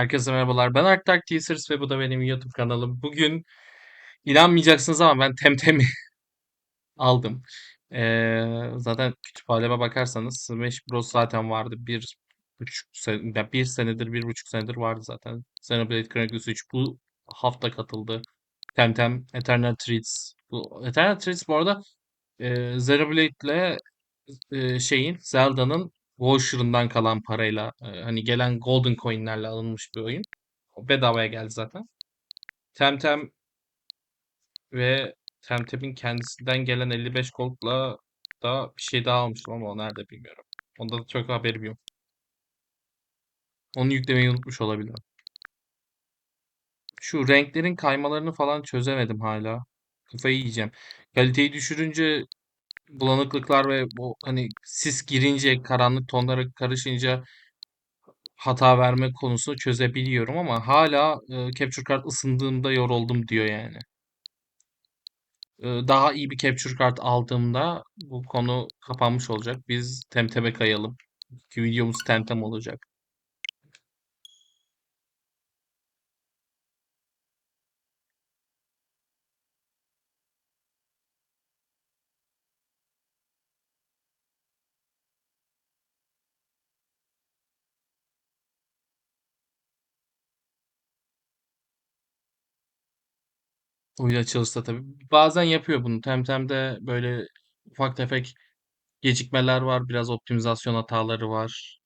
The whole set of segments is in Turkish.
Herkese merhabalar. Ben Ark Teasers ve bu da benim YouTube kanalım. Bugün inanmayacaksınız ama ben Temtem'i aldım. Ee, zaten kütüphaneme bakarsanız Smash Bros zaten vardı. Bir buçuk sene, bir senedir, bir buçuk senedir vardı zaten. Xenoblade Chronicles 3 bu hafta katıldı. Temtem, Eternal Treats. Bu Eternal Treats bu arada e, Xenoblade ile e, şeyin Zelda'nın voucher'ından kalan parayla e, hani gelen golden coin'lerle alınmış bir oyun. Bedavaya geldi zaten. Temtem ve Temtem'in kendisinden gelen 55 gold'la da bir şey daha almıştım ama o nerede bilmiyorum. Onda da çok haberim yok. Onu yüklemeyi unutmuş olabilirim. Şu renklerin kaymalarını falan çözemedim hala. Kafayı yiyeceğim. Kaliteyi düşürünce bulanıklıklar ve bu hani sis girince karanlık tonlara karışınca hata verme konusunu çözebiliyorum ama hala e, capture card ısındığında yoruldum diyor yani. E, daha iyi bir capture card aldığımda bu konu kapanmış olacak. Biz Temtem'e kayalım. Ki videomuz Temtem olacak. Oyun açılışta tabii. Bazen yapıyor bunu. Temtem'de böyle ufak tefek gecikmeler var. Biraz optimizasyon hataları var.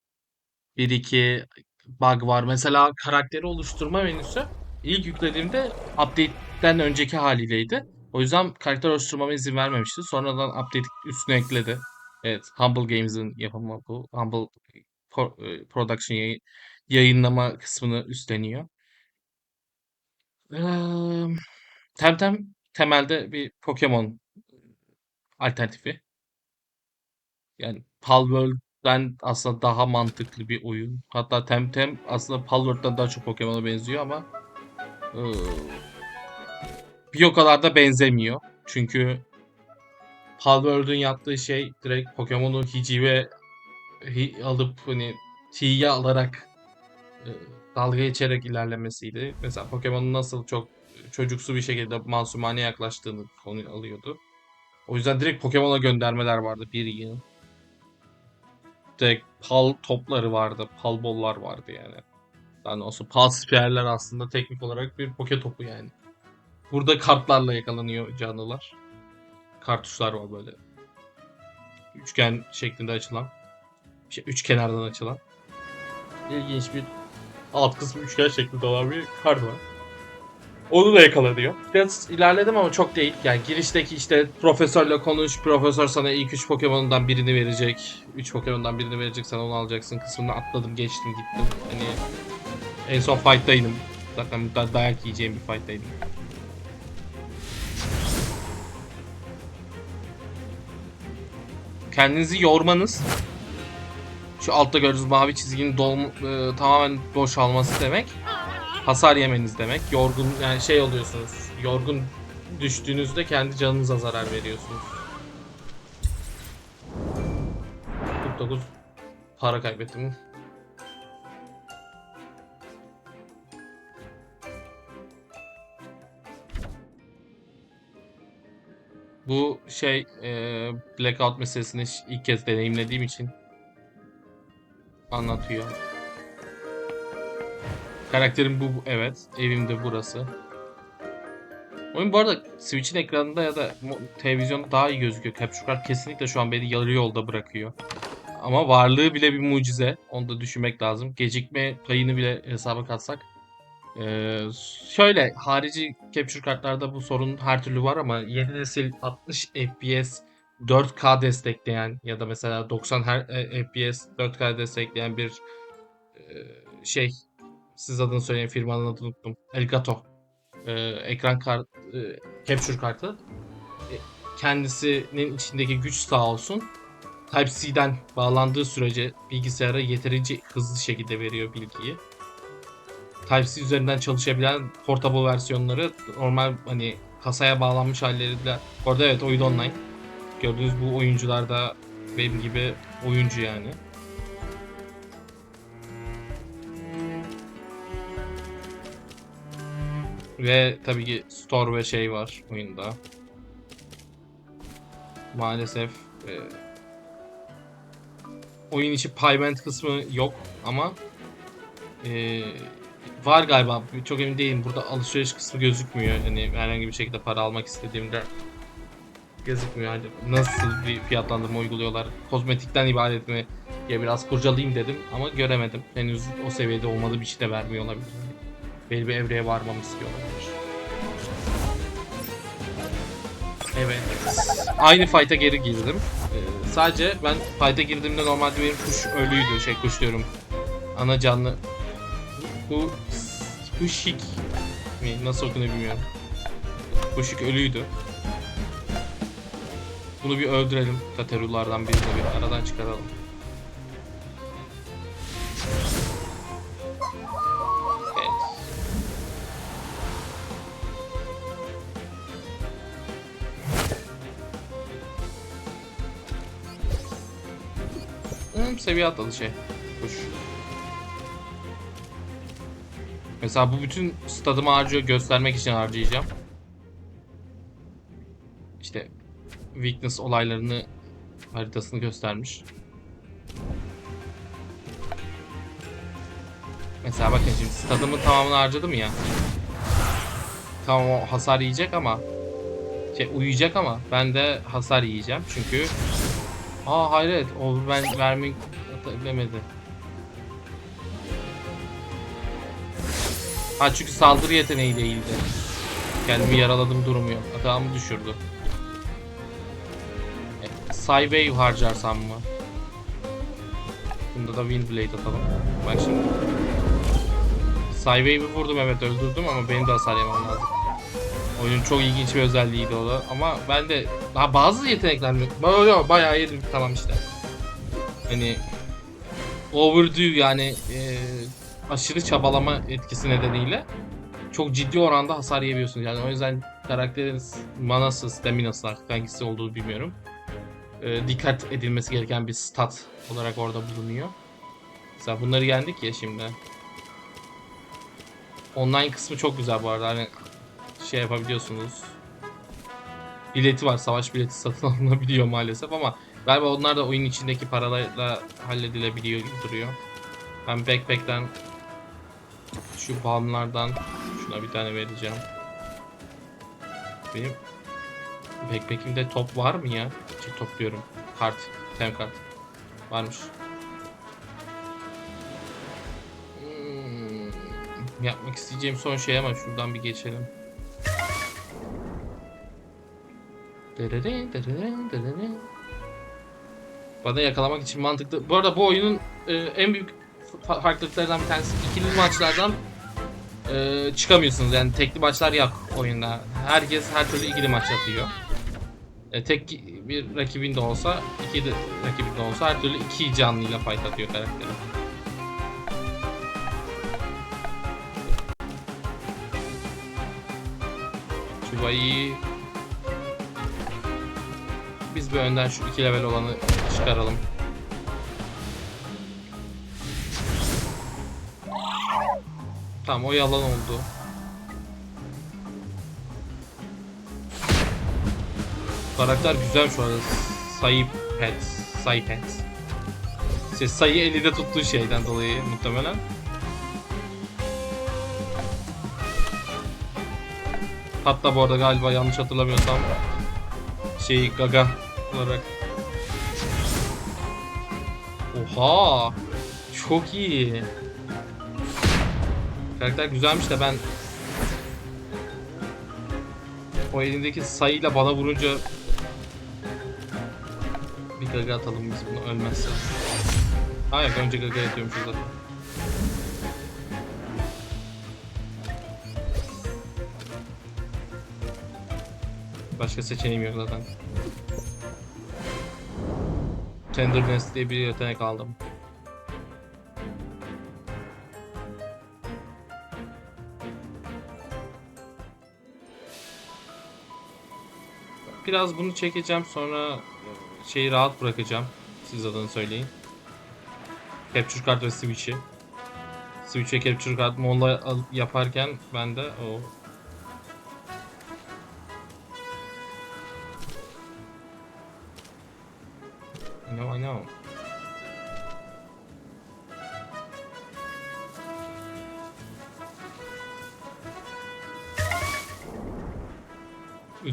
Bir iki bug var. Mesela karakteri oluşturma menüsü ilk yüklediğimde update'den önceki haliyleydi. O yüzden karakter oluşturmama izin vermemişti. Sonradan update üstüne ekledi. Evet, Humble Games'in yapımı bu. Humble Pro- e, Production yayın- yayınlama kısmını üstleniyor. Eee, Temtem temelde bir Pokemon alternatifi. Yani Palworld'den aslında daha mantıklı bir oyun. Hatta Temtem aslında Palworld'dan daha çok Pokemon'a benziyor ama eee, bir o kadar da benzemiyor. Çünkü Palworld'un yaptığı şey direkt Pokemon'u hicive hi- alıp hani T'ye alarak e, dalga geçerek ilerlemesiydi. Mesela Pokemon'un nasıl çok çocuksu bir şekilde masumane yaklaştığını konu alıyordu. O yüzden direkt Pokemon'a göndermeler vardı bir yıl. Direkt pal topları vardı, pal bollar vardı yani. Yani olsun pal spiyerler aslında teknik olarak bir poke topu yani. Burada kartlarla yakalanıyor canlılar. Kartuşlar var böyle. Üçgen şeklinde açılan. Şey, üç kenardan açılan. İlginç bir alt kısmı üçgen şeklinde olan bir kart var. Onu da yakalanıyor. Biraz ilerledim ama çok değil. Yani girişteki işte profesörle konuş, profesör sana ilk 3 Pokemon'dan birini verecek. 3 Pokemon'dan birini verecek, sen onu alacaksın kısmını atladım, geçtim, gittim. Hani en son fight'taydım. Zaten da dayak yiyeceğim bir fight'taydım. Kendinizi yormanız şu altta gördüğünüz mavi çizginin dolma, e, tamamen boşalması demek hasar yemeniz demek. Yorgun yani şey oluyorsunuz. Yorgun düştüğünüzde kendi canınıza zarar veriyorsunuz. 49 para kaybettim. Bu şey e, blackout meselesini ilk kez deneyimlediğim için anlatıyor. Karakterim bu, evet. Evim de burası. Oyun bu arada Switch'in ekranında ya da televizyonda daha iyi gözüküyor. Capture Card kesinlikle şu an beni yarı yolda bırakıyor. Ama varlığı bile bir mucize. Onu da düşünmek lazım. Gecikme payını bile hesaba katsak. Ee, şöyle harici capture kartlarda bu sorun her türlü var ama yeni nesil 60 FPS 4K destekleyen ya da mesela 90 her, e, FPS 4K destekleyen bir e, şey siz adını söyleyin firmanın adını unuttum. Elgato. Ee, ekran kart, e, capture kartı. E, kendisinin içindeki güç sağ olsun. Type-C'den bağlandığı sürece bilgisayara yeterince hızlı şekilde veriyor bilgiyi. Type-C üzerinden çalışabilen portable versiyonları normal hani kasaya bağlanmış halleriyle. Orada evet oyun online. Gördüğünüz bu oyuncular da benim gibi oyuncu yani. Ve tabii ki store ve şey var oyunda. Maalesef e, oyun içi payment kısmı yok ama e, var galiba. Çok emin değilim. Burada alışveriş kısmı gözükmüyor. Hani herhangi bir şekilde para almak istediğimde gözükmüyor. Hani nasıl bir fiyatlandırma uyguluyorlar? Kozmetikten ibaret mi diye biraz kurcalayayım dedim ama göremedim. Henüz o seviyede olmadığı bir şey de vermiyor olabilir. Belli bir evreye varmamı istiyor Evet. Aynı fight'a geri girdim. Ee, sadece ben fight'a girdiğimde normalde benim kuş ölüydü. Şey kuş diyorum. Ana canlı. Bu Kushik mi? Nasıl okunuyor bilmiyorum. Kushik ölüydü. Bunu bir öldürelim. Katerullardan birini bir aradan çıkaralım. Hmm, seviye atladı şey. Kuş. Mesela bu bütün stadımı harcıyor göstermek için harcayacağım. İşte weakness olaylarını haritasını göstermiş. Mesela bakın şimdi stadımın tamamını harcadım ya. Tamam o hasar yiyecek ama şey uyuyacak ama ben de hasar yiyeceğim çünkü Aa hayret o ben vermeyi demedi. Ha çünkü saldırı yeteneği değildi. Kendimi yaraladım durumu yok. Hatamı düşürdü. E, harcarsam mı? Bunda da Windblade atalım. Bak şimdi. Psywave'i vurdum evet öldürdüm ama benim de hasar yemem lazım. Oyunun çok ilginç bir özelliğiydi o da. Ama ben de daha bazı yetenekler mi? Bayağı, bayağı yedim tamam işte. Hani overdue yani e, aşırı çabalama etkisi nedeniyle çok ciddi oranda hasar yiyebiliyorsunuz. Yani o yüzden karakteriniz manası, staminası artık hangisi olduğunu bilmiyorum. E, dikkat edilmesi gereken bir stat olarak orada bulunuyor. Mesela bunları yendik ya şimdi. Online kısmı çok güzel bu arada. Hani şey yapabiliyorsunuz. Bileti var. Savaş bileti satın alınabiliyor maalesef ama galiba onlar da oyun içindeki paralarla halledilebiliyor gibi duruyor. Ben backpack'ten şu balmlardan şuna bir tane vereceğim. Benim backpack'imde top var mı ya? Şey, top diyorum. Kart. Tem kart. Varmış. Hmm, yapmak isteyeceğim son şey ama şuradan bir geçelim. Bana yakalamak için mantıklı. Bu arada bu oyunun e, en büyük fa- farklılıklarından bir tanesi ikili maçlardan e, çıkamıyorsunuz. Yani tekli maçlar yok oyunda. Herkes her türlü ikili maç atıyor. E, tek bir rakibin de olsa, iki de rakibin de olsa her türlü iki canlıyla fight atıyor karakteri. Çubayı biz bir önden şu iki level olanı çıkaralım. Tamam o yalan oldu. Karakter güzel şu arada. Sayı pet. Sayı pet. Şey, sayı elinde tuttuğu şeyden dolayı muhtemelen. Hatta bu arada galiba yanlış hatırlamıyorsam şey gaga olarak. Oha! Çok iyi. Karakter güzelmiş de ben o elindeki sayıyla bana vurunca bir gaga atalım biz bunu ölmezse. Hayır önce gaga atıyormuşuz zaten. Başka seçeneğim yok zaten. Tenderness diye bir yetenek aldım. Biraz bunu çekeceğim sonra şeyi rahat bırakacağım. Siz adını söyleyin. Capture Card ve Switch'i. Switch'e Capture Card mola al- yaparken ben de o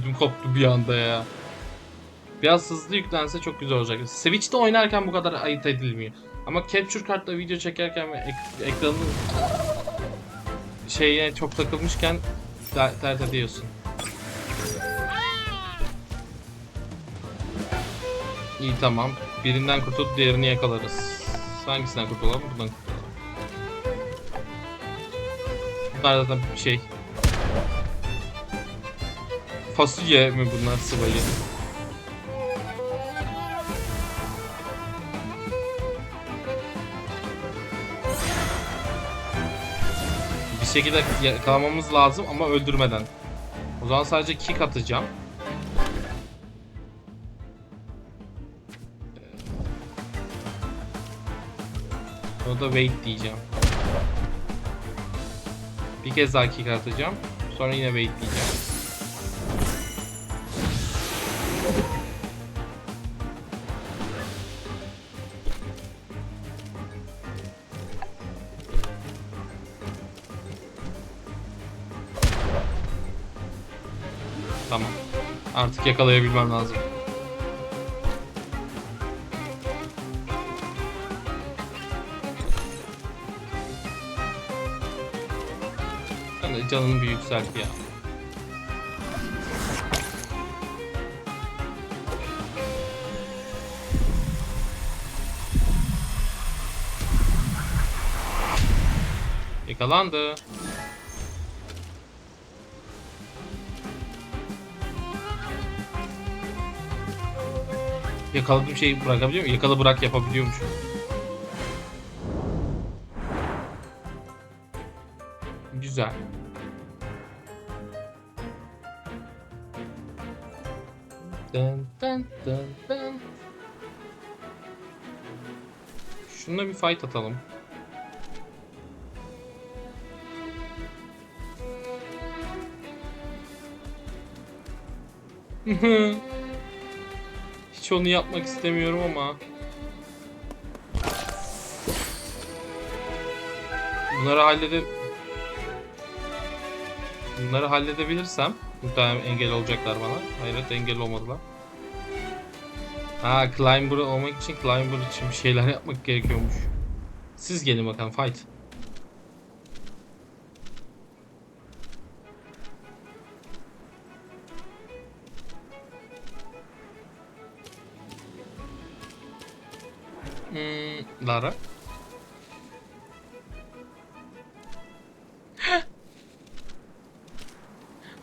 Ödüm koptu bir anda ya. Biraz hızlı yüklense çok güzel olacak. Switch'te oynarken bu kadar ayırt edilmiyor. Ama capture kartla video çekerken ve ek- ekranın şeye çok takılmışken der- dert ediyorsun. İyi tamam. Birinden kurtulup diğerini yakalarız. Hangisinden kurtulalım? Buradan kurtulalım. Bunlar zaten bir şey. Fasulye mi bunlar sıvayı? Bir şekilde yakalamamız lazım ama öldürmeden. O zaman sadece kick atacağım. O da wait diyeceğim. Bir kez daha kick atacağım. Sonra yine wait diyeceğim. Yakalayabilmem lazım. Ben de canımı bir yükselt ya. Yakalandı. Yakaladığım şeyi bırakabiliyor muyum? Yakala bırak yapabiliyormuş. Güzel. Dın dın dın dın. Şununla bir fight atalım. Onu yapmak istemiyorum ama. Bunları hallede... Bunları halledebilirsem muhtemelen engel olacaklar bana. Hayret engel olmadılar. Ha climber olmak için climber için bir şeyler yapmak gerekiyormuş. Siz gelin bakalım fight. Lara.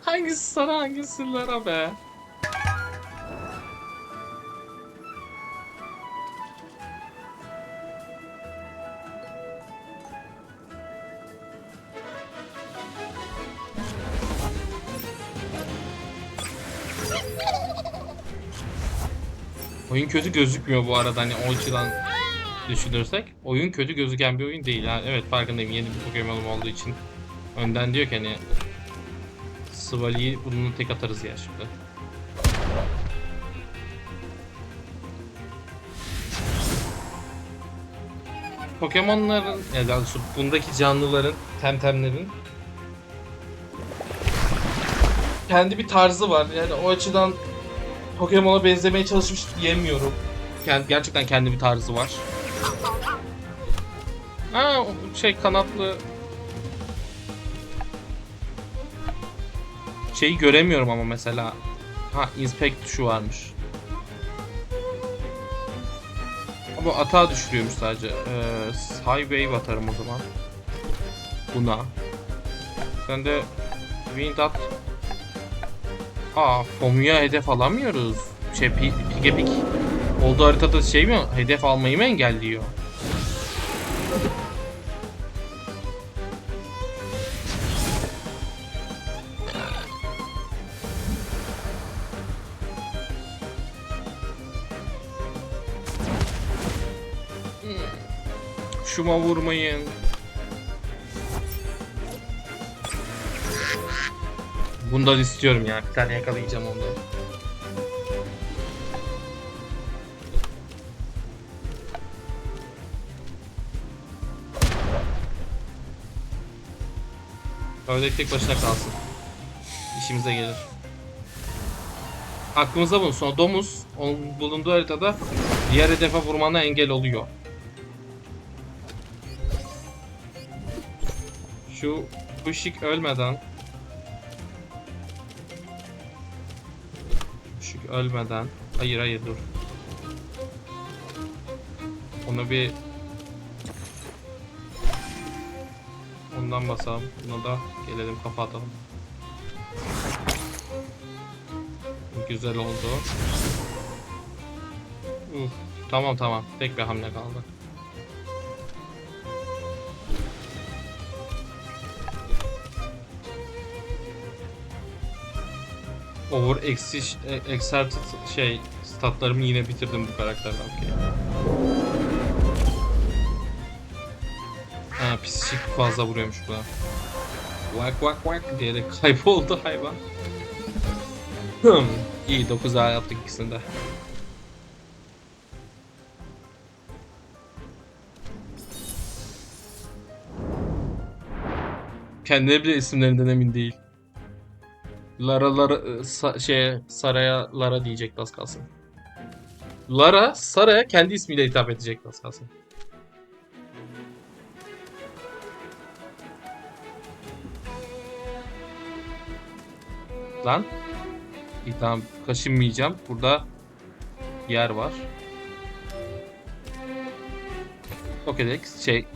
hangisi sana hangisi Lara be? Oyun kötü gözükmüyor bu arada hani o açıdan düşünürsek. Oyun kötü gözüken bir oyun değil. Yani evet farkındayım yeni bir Pokemon'um olduğu için önden diyor ki hani Svali'yi bununla tek atarız ya şimdi. Pokemon'ların ya da şu bundaki canlıların, temtemlerin kendi bir tarzı var. Yani o açıdan Pokemon'a benzemeye çalışmış diyemiyorum. Kend, gerçekten kendi bir tarzı var. Ha şey kanatlı şeyi göremiyorum ama mesela. Ha inspect tuşu varmış. Ama atağa düşürüyormuş sadece. Ee, highway atarım o zaman. Buna. Sen de wind at. Aa Fomu'ya hedef alamıyoruz. Şey pi, Pigepik olduğu haritada şey mi hedef almayı mı engelliyor? Şuma vurmayın. Bundan istiyorum ya. Bir tane yakalayacağım ondan. Ördek tek başına kalsın. İşimize gelir. Aklımızda bulunsun. O domuz bulunduğu haritada diğer hedefe vurmana engel oluyor. Şu Bışık ölmeden. Bışık ölmeden. Hayır hayır dur. Onu bir Ondan basalım. Buna da gelelim kafa atalım. Güzel oldu. Uf, Tamam tamam. Tek bir hamle kaldı Over eksi e- exerted şey statlarımı yine bitirdim bu karakterden. Okey. Ha psikik fazla vuruyormuş bu da. Vak vak vak diyerek kayboldu hayvan. Hmm. İyi 9 A yaptık ikisinde. Kendileri bile isimlerinden emin değil. Lara Lara e, sa- şeye Sara'ya Lara diyecek az kalsın. Lara Sara'ya kendi ismiyle hitap edecek az kalsın. Lan. İyi tamam kaşınmayacağım. Burada yer var. Pokédex şey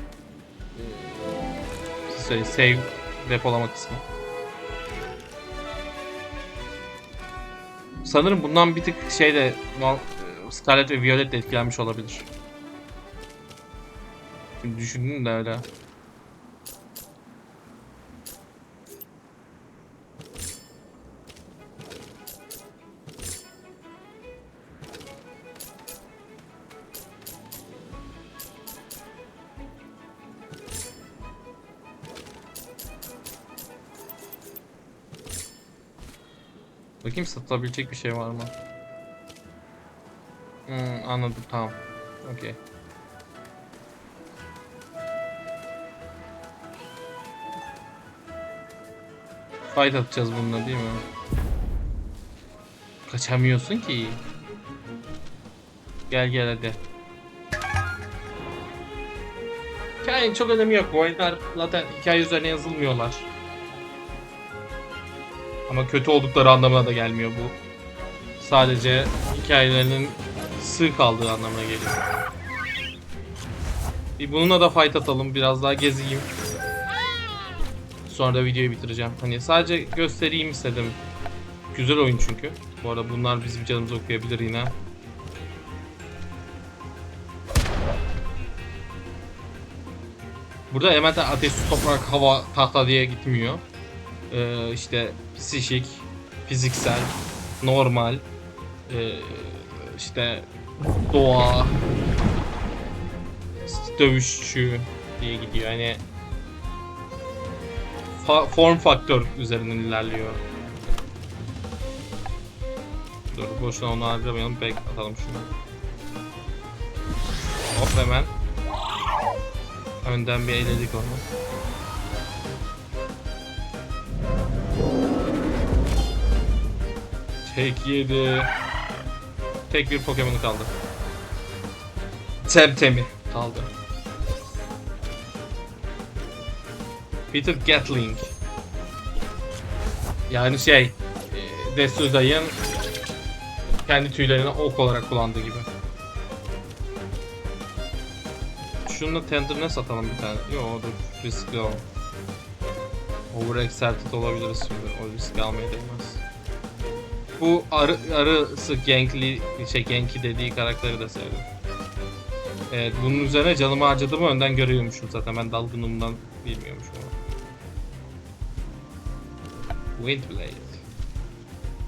e, save depolama kısmı. Sanırım bundan bir tık şey de Scarlet ve Violet de etkilenmiş olabilir. Şimdi düşündüm de öyle. Bakayım satılabilecek bir şey var mı? Hmm, anladım tamam. Okey. Fight atacağız bununla değil mi? Kaçamıyorsun ki. Gel gel hadi. Hikayenin çok önemi yok. Bu oyunlar zaten hikaye üzerine yazılmıyorlar. Ama kötü oldukları anlamına da gelmiyor bu. Sadece hikayelerinin sığ kaldığı anlamına geliyor. Bir bununla da fight atalım. Biraz daha gezeyim. Sonra da videoyu bitireceğim. Hani sadece göstereyim istedim. Güzel oyun çünkü. Bu arada bunlar bizim canımızı okuyabilir yine. Burada elementen ateş, toprak, hava, tahta diye gitmiyor. Ee, işte psikik, fiziksel, normal, ee, işte doğa, dövüşçü diye gidiyor. Hani fa- form faktör üzerinden ilerliyor. Dur boşuna onu harcamayalım. Back atalım şunu. Hop hemen. Önden bir eledik onu. Tek yedi. Tek bir Pokemon kaldı. Temtemi kaldı. Peter Gatling. Yani şey, e, Desuday'ın kendi tüylerini ok olarak kullandığı gibi. Şununla Tenderness atalım bir tane. Yo dur, riskli ol. Overexerted olabiliriz şimdi. O riski almaya değmez. Bu arı, arısı Genkli, şey Genki dediği karakteri de sevdim. Evet, bunun üzerine canımı harcadığımı önden görüyormuşum zaten. Ben dalgınlığımdan bilmiyormuşum ama. Windblade.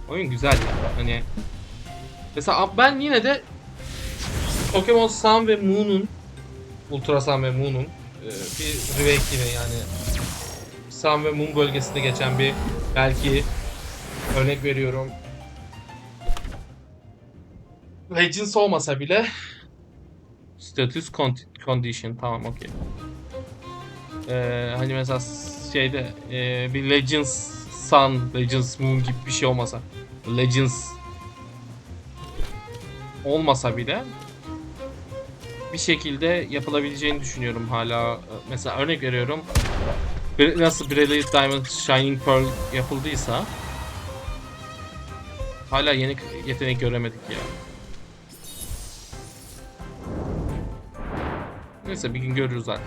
Oyun güzel ya. Hani mesela ben yine de Pokemon Sun ve Moon'un Ultra Sun ve Moon'un e, bir remake yani Sun ve Moon bölgesinde geçen bir belki örnek veriyorum Legends olmasa bile Status con- Condition tamam okey. Ee, hani mesela şeyde ee, bir Legends Sun, Legends Moon gibi bir şey olmasa. Legends olmasa bile bir şekilde yapılabileceğini düşünüyorum hala. Mesela örnek veriyorum. Nasıl Brilliant Diamond Shining Pearl yapıldıysa hala yeni yetenek göremedik ya. Neyse bir gün görürüz artık.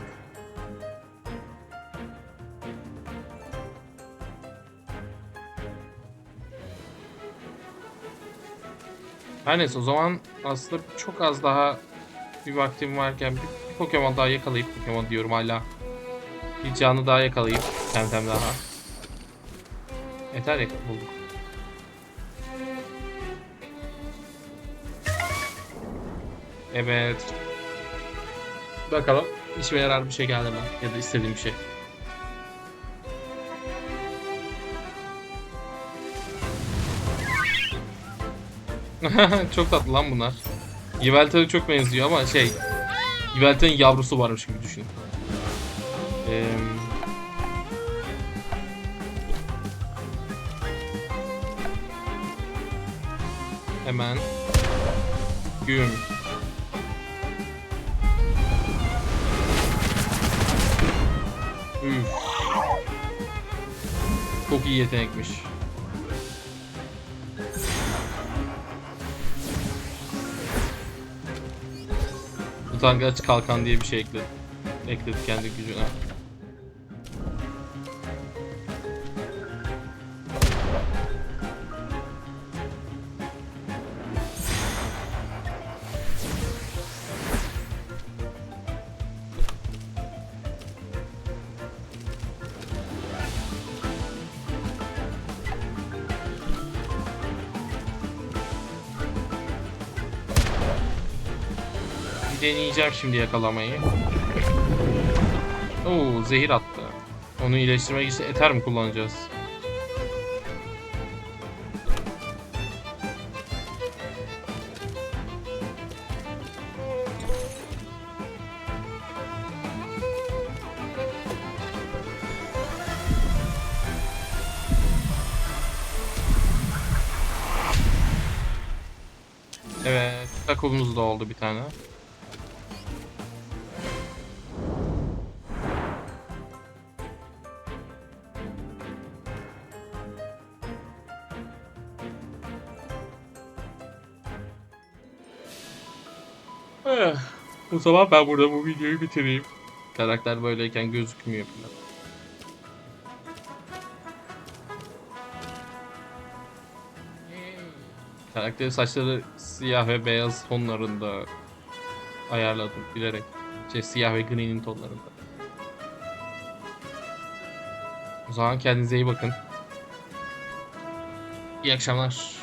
Her neyse o zaman aslında çok az daha bir vaktim varken bir, Pokemon daha yakalayıp Pokemon diyorum hala. Bir canlı daha yakalayıp Temtem daha. Yeter yakal bulduk. Evet. Bakalım işime yarar bir şey geldi mi? Ya da istediğim bir şey. çok tatlı lan bunlar. Yveltal'e çok benziyor ama şey... Yveltal'in yavrusu varmış gibi düşün. Eee... Hemen... Güm. Üf. Çok iyi yetenekmiş. Utangaç kalkan diye bir şey ekledi. Ekledi kendi gücüne. Deneyeceğim şimdi yakalamayı. Oo zehir attı. Onu iyileştirmek için eter mi kullanacağız? Evet, takulumuz da oldu bir tane. O zaman ben burada bu videoyu bitireyim. Karakter böyleyken gözükmüyor falan. Karakterin saçları siyah ve beyaz tonlarında ayarladım bilerek. Şey siyah ve gri'nin tonlarında. O zaman kendinize iyi bakın. İyi akşamlar.